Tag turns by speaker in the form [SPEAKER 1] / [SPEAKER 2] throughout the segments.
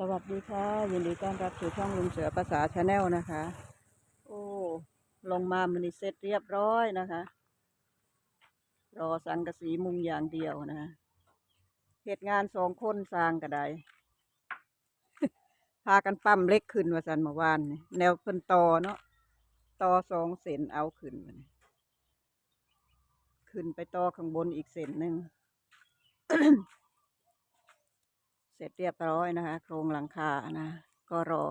[SPEAKER 1] สวัสดีค่ะ ยินดีต้อนรับสู่ช่องลุงเสือภาษาชาแนลนะคะ โอ้ลงมามันเสร็จเรียบร้อยนะคะ รอสังกะสีมุงอย่างเดียวนะเหตุงานสองคนสร้างกระไดพากันปั้มเล็กขึ้นว่าสันเมื่อวานแนวเพิ่นตอเนาะตอสองเส้นเอาขึ้นขึ้นไปต่อข้างบนอีกเส้นหนึ่ง เสร็จเรียบร้อยนะคะ โครงหลังคานะ ก็รอ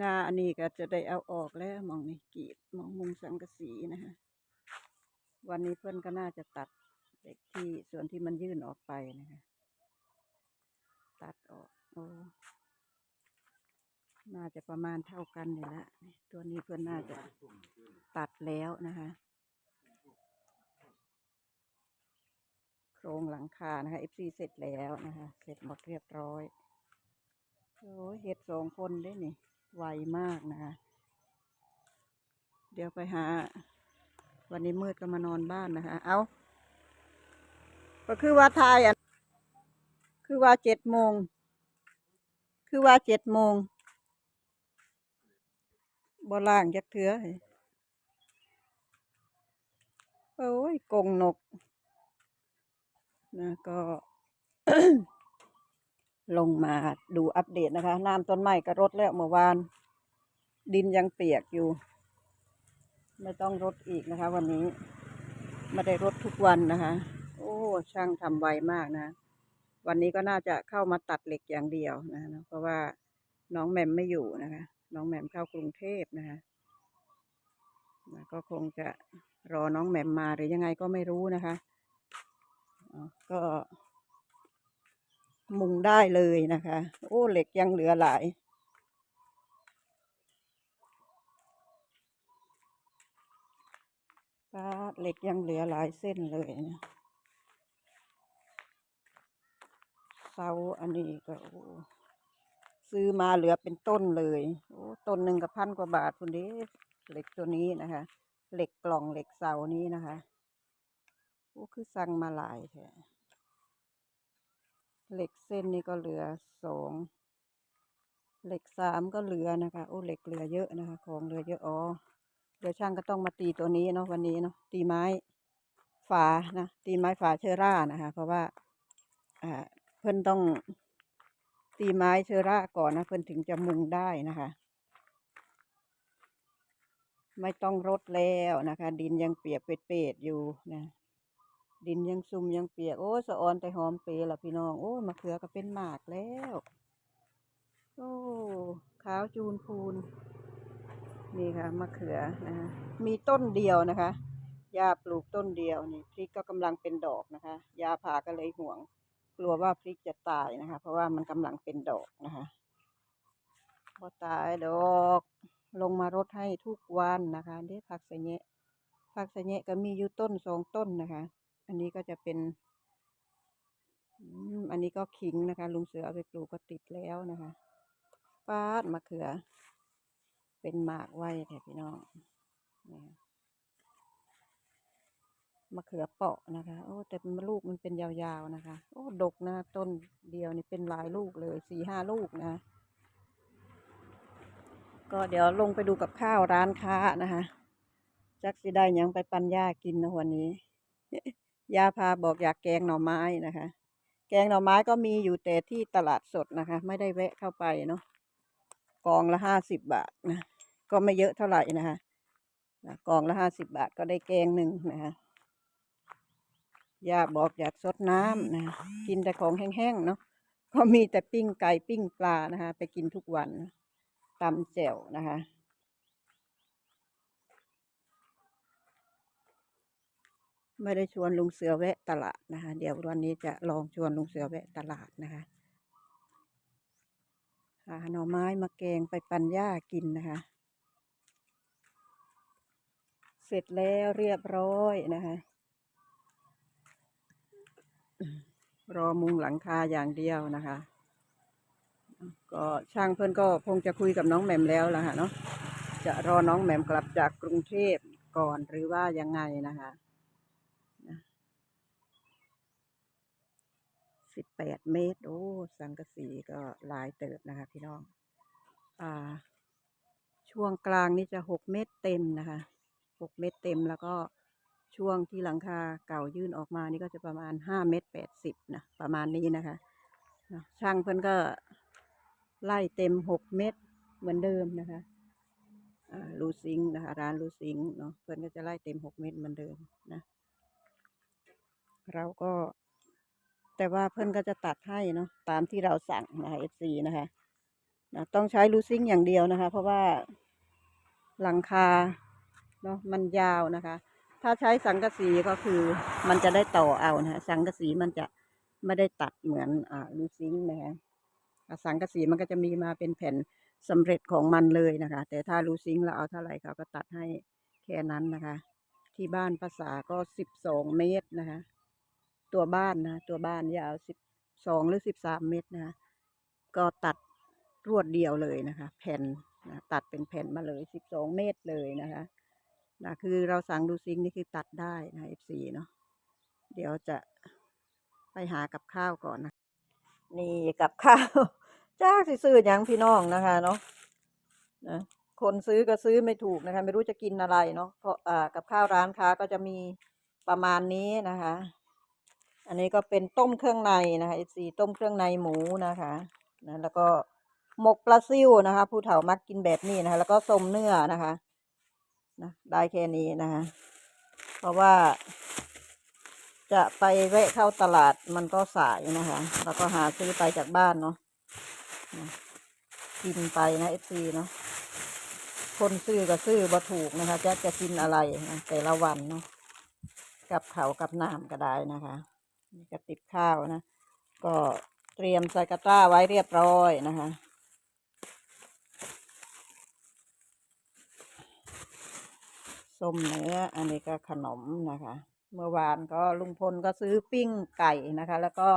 [SPEAKER 1] งาอันนี้ก็จะได้เอาออกแล้วมองนี่กีดมองมุงสังกะสีนะคะวันนี้เพื่อนก็น่าจะตัดเด็กที่ส่วนที่มันยื่นออกไปนะคะ ตัดออกโอ้น่าจะประมาณเท่ากันนี่และตัวนี้เพื่อนน่าจะตัดแล้วนะคะ โครงหลังคานะคะ FC เสร็จแล้วนะคะ เสร็จหมดเรียบร้อยโอ้ยเห็ดสองคนได้นี่ไวมากนะคะ เดี๋ยวไปหา วันนี้มืดก็มานอนบ้านนะคะ เอาก็คือว่าทายอะ คือว่าเจ็ดโมง คือว่าเจ็ดโมงบล่างจักเถือโอ้ยกงนก นะก็ลงมาดูอัปเดตนะคะ น้ำต้นไม้ก็รดแล้วเมื่อวาน ดินยังเปียกอยู่ ไม่ต้องรดอีกนะคะ วันนี้ไม่ได้รดทุกวันนะคะ โอ้ช่างทำไวมากนะ วันนี้ก็น่าจะเข้ามาตัดเหล็กอย่างเดียวนะ เพราะว่าน้องแหมมไม่อยู่นะคะ น้องแหมมเข้ากรุงเทพนะคะก็คงจะรอน้องแหมมมาหรือยังไงก็ไม่รู้นะคะ ก็มุงได้เลยนะคะ โอ้เหล็กยังเหลือหลายป้าเหล็กยังเหลือหลายเส้นเลยนะเสาอันนี้ก็ซื้อมาเหลือเป็นต้นเลยโอ้ต้นหนึ่งกับพันกว่าบาทคุณดิเหล็กตัวนี้นะคะ เหล็กกล่องเหล็กเสานี้นะคะ โอ้คือสั่งมาหลายแท้เหล็กเส้นนี่ก็เหลือสองเหล็กสามก็เหลือนะคะโอ้เหล็กเหลือเยอะนะคะ ของเหลือเยอะอ๋อเดี๋ยวช่างก็ต้องมาตีตัวนี้เนาะวันนี้เนาะตีไม้ฝานะตีไม้ฝาเชอร่านะคะ เพราะว่าอ่าเพิ่นต้องตีไม้เชอร่าก่อนนะเพิ่นถึงจะมุงได้นะคะ ไม่ต้องรดแล้วนะคะ ดินยังเปียกเปียกๆอยู่นะ ดินยังซุ่มยังเปียก โอ้สะออนแต่หอมเปรย์ละพี่น้อง โอ้มะเขือก็เป็นหมากแล้ว โอ้ขาวจูนพูน นี่ค่ะมะเขือนะมีต้นเดียวนะคะยาปลูกต้นเดียวนี่พริกก็กำลังเป็นดอกนะคะยาผ่าก็เลยห่วง กลัวว่าพริกจะตายนะคะ เพราะว่ามันกำลังเป็นดอกนะคะพอตายดอกลงมารดให้ทุกวันนะคะเด้ผักสะเนะผักสะเนะก็มีอยู่ต้นสองต้นนะคะ อันนี้ก็จะเป็นอันนี้ก็ขิงนะคะ ลุงเสือเอาไปปลูกก็ติดแล้วนะคะปาดมะเขือ เป็นหมากไว้แถพี่น้องนี่มะเขือเปาะนะคะ โอ้แต่ลูกมันเป็นยาวๆนะคะ โอ้ดกนะต้นเดียวนี่เป็นหลายลูกเลยสี่ห้าลูกนะ ก็เดี๋ยวลงไปดูกับข้าวร้านค้านะคะ จักสิได้ยังไปปันยากินนะวันนี้ ยาพาบอกอยากแกงหน่อไม้นะคะ แกงหน่อไม้ก็มีอยู่แต่ที่ตลาดสดนะคะ ไม่ได้แวะเข้าไปเนาะกองละห้าสิบบาทนะก็ไม่เยอะเท่าไหร่นะคะกองละห้าสิบบาทก็ได้แกงหนึ่งนะคะยาบอกอยากสดน้ำนะกินแต่ของแห้งๆเนาะก็มีแต่ปิ้งไก่ปิ้งปลานะคะ ไปกินทุกวันตำแจ่วนะคะ ไม่ได้ชวนลุงเสือแวะตลาดนะคะ เดี๋ยววันนี้จะลองชวนลุงเสือแวะตลาดนะคะหาหน่อไม้มาแกงไปปันหญ้ากินนะคะ เสร็จแล้วเรียบร้อยนะคะ รอมุงหลังคาอย่างเดียวนะคะ ก็ช่างเพื่อนก็คงจะคุยกับน้องแหม่มแล้วล่ะค่ะเนาะจะรอน้องแหม่มกลับจากกรุงเทพก่อนหรือว่ายังไงนะคะ สิบแปดเมตร โอ้ สังกะสีก็หลายเติบนะคะ พี่น้อง อ่า ช่วงกลางนี่จะหกเมตรเต็มนะคะหกเมตรเต็มแล้วก็ช่วงที่หลังคาเก่ายื่นออกมานี่ก็จะประมาณห้าเมตรแปดสิบนะประมาณนี้นะคะช่างเพิ่นก็ไล่เต็มหกเมตรเหมือนเดิมนะคะอ่าลูซิงนะคะร้านลูซิงเนาะเพิ่นก็จะไล่เต็มหกเมตรเหมือนเดิมนะ เราก็ แต่ว่าเพิ่อนก็จะตัดให้เนาะตามที่เราสั่งนะคะ FC นะคะนะต้องใช้ลูซิงอย่างเดียวนะคะ เพราะว่าหลังคาเนาะมันยาวนะคะ ถ้าใช้สังกะสีก็คือมันจะได้ต่อเอานะคะสังกะสีมันจะไม่ได้ตัดเหมือนอ่าลูซิงนะคะสังกะสีมันก็จะมีมาเป็นแผ่นสำเร็จของมันเลยนะคะ แต่ถ้าลูซิงเราเอาเท่าไหร่เขาก็ตัดให้แค่นั้นนะคะ ที่บ้านภาษาก็สิบสองเมตรนะคะ ตัวบ้านนะ ตัวบ้านยาวสิบสองหรือสิบสามเมตรนะ ก็ตัดรวดเดียวเลยนะคะ แผ่นนะตัดเป็นแผ่นมาเลยสิบสองเมตรเลยนะคะนะคือเราสั่งดูซิงนี่คือตัดได้นะ F4 เนาะเดี๋ยวจะไปหากับข้าวก่อนนะ นี่กับข้าวจ้าสิซื้อหยังพี่น้องนะคะเนาะนะคนซื้อก็ซื้อไม่ถูกนะคะ ไม่รู้จะกินอะไรเนาะเพราะอ่ากับข้าวร้านค้าก็จะมีประมาณนี้นะคะ อันนี้ก็เป็นต้มเครื่องในนะคะสีต้มเครื่องในหมูนะคะนะแล้วก็หมกปลาซิวนะคะ ผู้เฒ่ามักกินแบบนี้นะคะ แล้วก็ส้มเนื้อนะคะนะได้แค่นี้นะคะ เพราะว่า จะไปแวะเข้าตลาดมันก็สายนะคะ แล้วก็หาซื้อไปจากบ้านเนาะกินไปนะเอฟซีเนาะคนซื้อก็ซื้อบ่ถูกนะคะ จะจะกินอะไรนะแต่ละวันเนาะกับเขากับน้ำก็ได้นะคะ นี่กระติบข้าวนะ ก็เตรียมใส่กระต้าไว้เรียบร้อยนะคะส้มเนื้ออันนี้ก็ขนมนะคะ เมื่อวานก็ลุงพลก็ซื้อปิ้งไก่นะคะ แล้วก็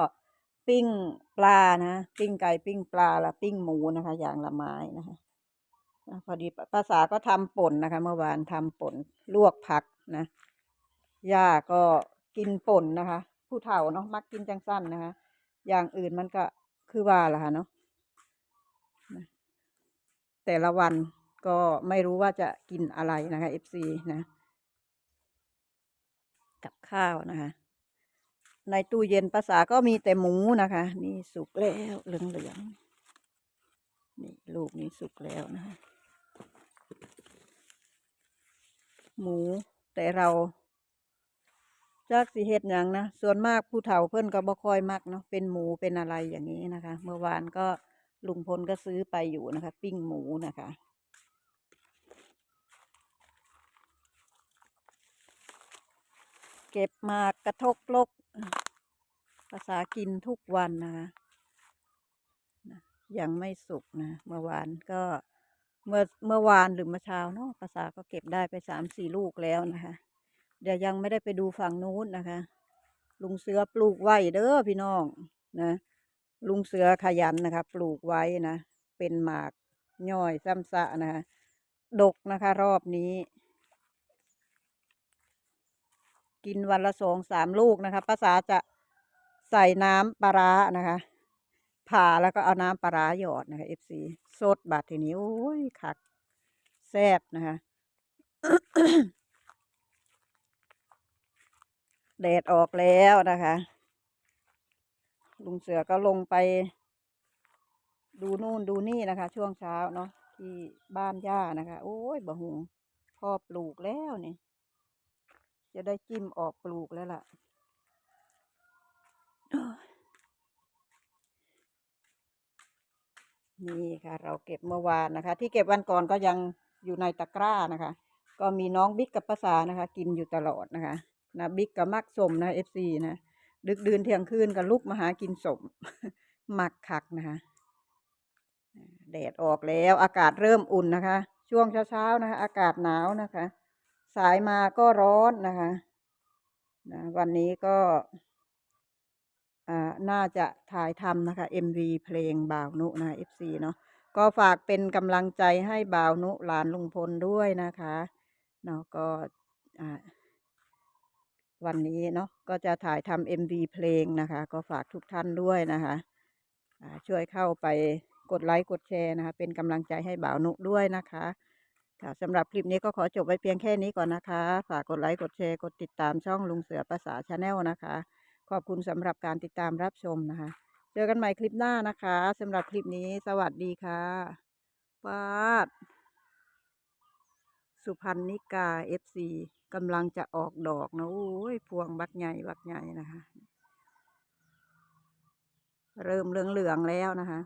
[SPEAKER 1] ปิ้งปลานะปิ้งไก่ปิ้งปลาแล้วปิ้งหมูนะคะ อย่างละไม้นะคะพอดีภาษาก็ทำป่นนะคะ เมื่อวานทำป่นลวกผักนะย่าก็กินป่นนะคะ ผู้เฒ่าเนาะมักกินจังสั้นนะคะ อย่างอื่นมันก็คือว่าล่ะค่ะเนาะแต่ละวันก็ไม่รู้ว่าจะกินอะไรนะคะ FC นะ กับข้าวนะคะ ในตู้เย็นภาษาก็มีแต่หมูนะคะ นี่สุกแล้วเหลืองๆนี่ลูกนี้สุกแล้วนะคะ หมูแต่เรา จากสิเฮ็ดหยังนะ ส่วนมากผู้เฒ่าเพิ่อนก็บ่ค่อยมักเนาะ เป็นหมูเป็นอะไรอย่างนี้นะคะ เมื่อวานก็ลุงพลก็ซื้อไปอยู่นะคะ ปิ้งหมูนะคะ เก็บมากระทกลก ภาษากินทุกวันนะคะนะยังไม่สุกนะ เมื่อวานก็เมื่อเมื่อวานหรือเมื่อเช้าเนาะภาษาก็เก็บได้ไปสามสี่ลูกแล้วนะคะ เดี๋ยวยังไม่ได้ไปดูฝั่งนู้นนะคะ ลุงเสือปลูกไว้เด้อพี่น้องนะลุงเสือขยันนะคะ ปลูกไว้นะ เป็นหมากย่อยซ้ำซะนะคะดกนะคะ รอบนี้ กินวันละสองสามลูกนะคะภาษาจะใส่น้ำปลาร้านะคะผ่าแล้วก็เอาน้ำปลาร้าหยอดนะคะ FC สดบาดทีนี้ โอ้ยคักแซ่บนะคะ แดดออกแล้วนะคะ ลุงเสือก็ลงไป ดูนู่นดูนี่นะคะ ช่วงเช้าเนาะที่บ้านย่านะคะ โอ้ยบะหุงพ่อปลูกแล้วนี่ จะได้จิ้มออกปลูกแล้วล่ะนี่ค่ะ เราเก็บเมื่อวานนะคะ ที่เก็บวันก่อนก็ยังอยู่ในตะกร้านะคะ ก็มีน้องบิ๊กกับภาษานะคะ กินอยู่ตลอดนะคะ นะบิ๊กกับมักสมนะเอฟซีนะดึกดื่นเที่ยงคืนกับลุกมาหากินสมมักคักนะคะแดดออกแล้วอากาศเริ่มอุ่นนะคะ ช่วงเช้าๆนะคะ อากาศหนาวนะคะ สายมาก็ร้อนนะคะนะวันนี้ก็น่าจะถ่ายทำนะคะ MV เพลงบ่าวนุนะคะ FC เนาะก็ฝากเป็นกำลังใจให้บ่าวนุหลานลุงพลด้วยนะคะเนาะก็อ่า วันนี้เนาะก็จะถ่ายทำ MV เพลงนะคะ ก็ฝากทุกท่านด้วยนะคะช่วยเข้าไปกดไลค์กดแชร์นะคะ เป็นกำลังใจให้บ่าวนุด้วยนะคะค่ะสำหรับคลิปนี้ก็ขอจบไว้เพียงแค่นี้ก่อนนะคะ ฝากกดไลค์กดแชร์กดติดตามช่องลุงเสือภาษาชาแนลนะคะ ขอบคุณสำหรับการติดตามรับชมนะคะ เจอกันใหม่คลิปหน้านะคะสำหรับคลิปนี้สวัสดีค่ะปาดสุพรรณนิกาเอฟซี กำลังจะออกดอกนะโอ้ยพวงบักใหญ่บักใหญ่นะคะ เริ่มเหลืองๆแล้วนะคะ